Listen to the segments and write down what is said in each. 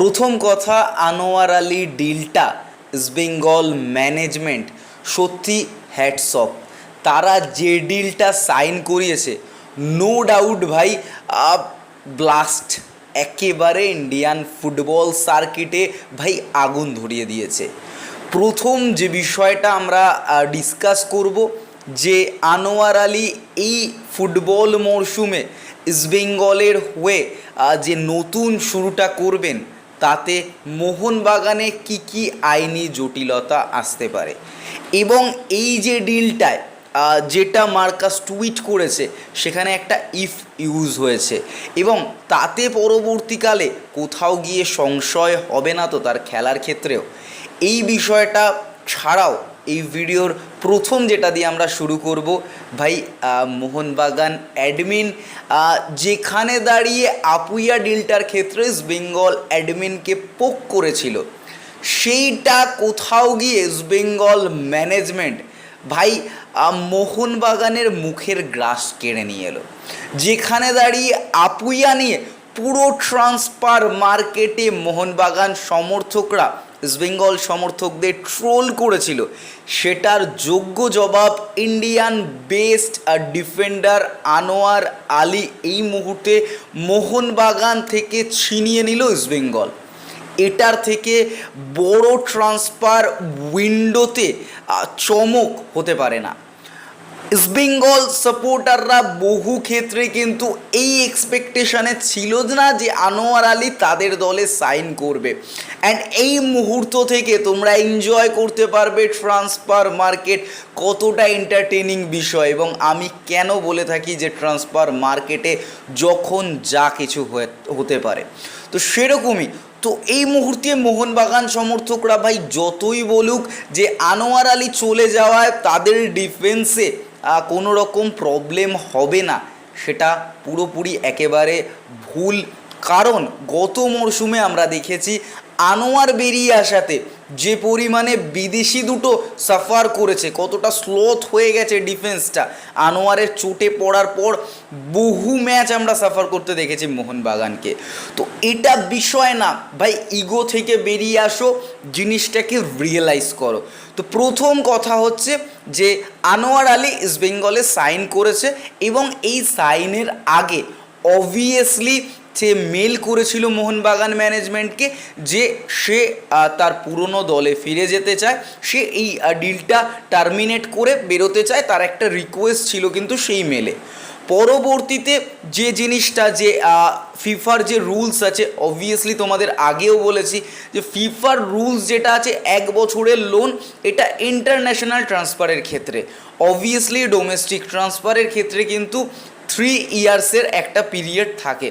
প্রথম কথা, আনোয়ার আলী ডিলটা ইস্টবেঙ্গল ম্যানেজমেন্ট, সত্যি হ্যাটস অফ তারা যে ডিলটা সাইন করিয়েছে নো ডাউট ভাই ব্লাস্ট একেবারে ইন্ডিয়ান ফুটবল সার্কিটে ভাই আগুন ধরিয়ে দিয়েছে। প্রথম যে বিষয়টা আমরা ডিসকাস করব, যে আনোয়ার আলী এই ফুটবল মরশুমে ইস্টবেঙ্গলের হয়ে যে নতুন শুরুটা করবেন তাতে মোহনবাগানে কি কি আইনি জটিলতা আসতে পারে? এবং এই যে ডিলটায় যেটা মার্কাস টুইট করেছে, সেখানে একটা ইফ ইউজ হয়েছে। এবং তাতে পরবর্তীকালে কোথাও গিয়ে সংশয় হবে না তো তার খেলার ক্ষেত্রেও। এই বিষয়টা ছাড়াও এই ভিডিওর প্রথম যেটা দিয়ে আমরা শুরু করব, ভাই মোহনবাগান অ্যাডমিন যেখানে দাঁড়িয়ে আপুইয়া ডিলটার ক্ষেত্রে বেঙ্গল অ্যাডমিনকে পোক করেছিল, সেইটা কোথাও গিয়ে বেঙ্গল ম্যানেজমেন্ট ভাই মোহনবাগানের মুখের গ্রাস কেড়ে নিয়ে এলো। যেখানে দাঁড়িয়ে আপুইয়া নিয়ে পুরো ট্রান্সফার মার্কেটে মোহনবাগান সমর্থকরা ইস্টবেঙ্গল সমর্থকদের ট্রোল করেছিল। সেটার যোগ্য জবাব Indian best defender Anwar Ali এই মুহূর্তে মোহনবাগান থেকে ছিনিয়ে নিল ইস্টবেঙ্গল এটার থেকে বড় ট্রান্সফার উইন্ডোতে চমক হতে পারে না। ইস্টবেঙ্গল সাপোর্টাররা বহু ক্ষেত্রে কিন্তু এই এক্সপেকটেশনে ছিল না যে আনোয়ার আলী তাদের দলে সাইন করবে। অ্যান্ড এই মুহূর্ত থেকে তোমরা এনজয় করতে পারবে ট্রান্সফার মার্কেট কতটা এন্টারটেনিং বিষয় এবং আমি কেন বলে থাকি যে ট্রান্সফার মার্কেটে যখন যা কিছু হতে পারে। তো সেরকমই, তো এই মুহূর্তে মোহনবাগান সমর্থকরা ভাই যতই বলুক যে আনোয়ার আলী চলে যাওয়ায় তাদের ডিফেন্সে কোনো রকম প্রবলেম হবে না। সেটা পুরোপুরি একেবারে ভুল কারণ। গত মরশুমে আমরা দেখেছি আনোয়ার বেরিয়ে আসাতে যে পরিমাণে বিদেশি দুটো সাফার করেছে, কতটা স্লোথ হয়ে গেছে ডিফেন্সটা আনোয়ারের চোটে পড়ার পর বহু ম্যাচ আমরা সাফার করতে দেখেছি মোহনবাগানকে। তো এটা বিষয় না, ভাই ইগো থেকে বেরিয়ে আসো, জিনিসটাকে রিয়েলাইজ করো। তো প্রথম কথা হচ্ছে যে, আনোয়ার আলী ইস্ট বেঙ্গলে সাইন করেছে এবং এই সাইনের আগে অবভিয়াসলি সে মেল করেছিল মোহনবাগান ম্যানেজমেন্টকে যে সে তার পুরনো দলে ফিরে যেতে চায়। সে এই ডিলটা টার্মিনেট করে বেরোতে চায়। তার একটা রিকোয়েস্ট ছিল কিন্তু সেই মেলে। পরবর্তীতে যে জিনিসটা যে ফিফার যে রুলস আছে অবভিয়াসলি তোমাদের আগেও বলেছি যে ফিফার রুলস যেটা আছে, এক বছরের লোন এটা ইন্টারন্যাশনাল ট্রান্সফারের ক্ষেত্রে। অবভিয়াসলি ডোমেস্টিক ট্রান্সফারের ক্ষেত্রে কিন্তু থ্রি ইয়ার্সের একটা পিরিয়ড থাকে।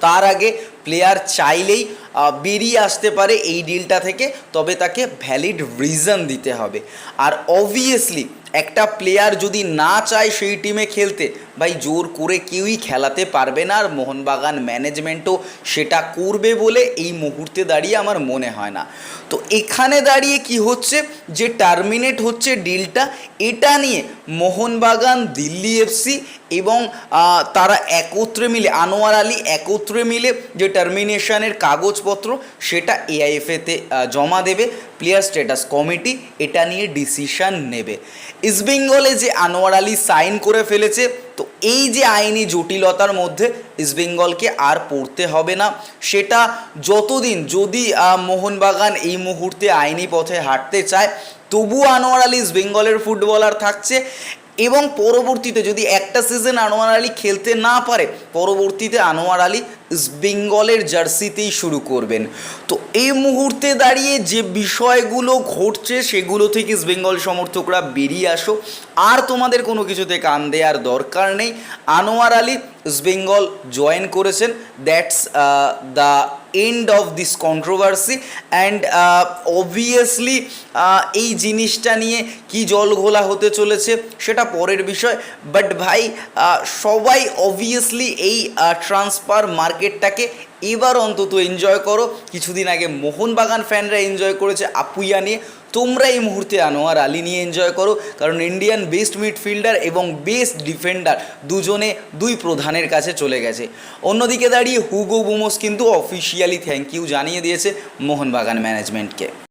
তার আগে প্লেয়ার চাইলেই আহ, বেরিয়ে আসতে পারে এই ডিলটা থেকে, তবে তাকে ভ্যালিড রিজন দিতে হবে। আর অবভিয়াসলি একটা প্লেয়ার যদি না চায় সেই টিমে খেলতে, ভাই জোর করে কেউই খেলাতে পারবে না, আর মোহনবাগান ম্যানেজমেন্টও সেটা করবে বলে এই মুহূর্তে দাঁড়িয়ে আমার মনে হয় না। তো এখানে দাঁড়িয়ে কি হচ্ছে? যে টার্মিনেট হচ্ছে ডিলটা এটা নিয়ে মোহনবাগান, দিল্লি এফসি এবং তারা একত্রে মিলে, আনোয়ার আলী একত্রে মিলে যে টার্মিনেশনের কাগজপত্র সেটা এআইএফএতে জমা দেবে প্লেয়ার স্ট্যাটাস কমিটি এটা নিয়ে ডিসিশন নেবে। ইস্টবেঙ্গলে যে আনোয়ার আলী সাইন করে ফেলেছে, তো এই যে আইনি জটিলতার মধ্যে ইস্টবেঙ্গলকে আর পড়তে হবে না। সেটা যতদিন যদি মোহনবাগান এই মুহূর্তে আইনি পথে হাঁটতে চায় তবু আনোয়ার আলী ইস্টবেঙ্গলের ফুটবলার থাকছে। এবং পরবর্তীতে যদি একটা সিজন আনোয়ার আলী খেলতে না পারে, পরবর্তীতে আনোয়ার আলী বেঙ্গলের জার্সিতেই শুরু করবেন। তো এই মুহূর্তে দাঁড়িয়ে যে বিষয়গুলো ঘটছে, সেগুলো থেকে বেঙ্গল সমর্থকরা বেরিয়ে আসো। আর তোমাদের কোনো কিছুতে কান দেওয়ার দরকার নেই। আনোয়ার আলী বেঙ্গল জয়েন করেছেন। That's the end of this controversy and obviously এই জিনিসটা নিয়ে কি জল ঘোলা হতে চলেছে সেটা পরের বিষয়। বাট ভাই আহ, সবাই অবভিয়াসলি এই ট্রান্সফার মার্কেটটাকে এবার অন্তত এনজয় করো। কিছুদিন আগে মোহনবাগান ফ্যানরা এনজয় করেছে আপুইয়া নিয়ে। তোমরা এই মুহূর্তে আনোয়ার আলী নিয়ে এনজয় করো, কারণ ইন্ডিয়ান বেস্ট মিডফিল্ডার এবং বেস্ট ডিফেন্ডার দুজনে দুই প্রধানের কাছে চলে গেছে। অন্যদিকে দাঁড়িয়ে হুগো বুমোস কিন্তু অফিসিয়ালি থ্যাংক ইউ জানিয়ে দিয়েছে মোহনবাগান ম্যানেজমেন্টকে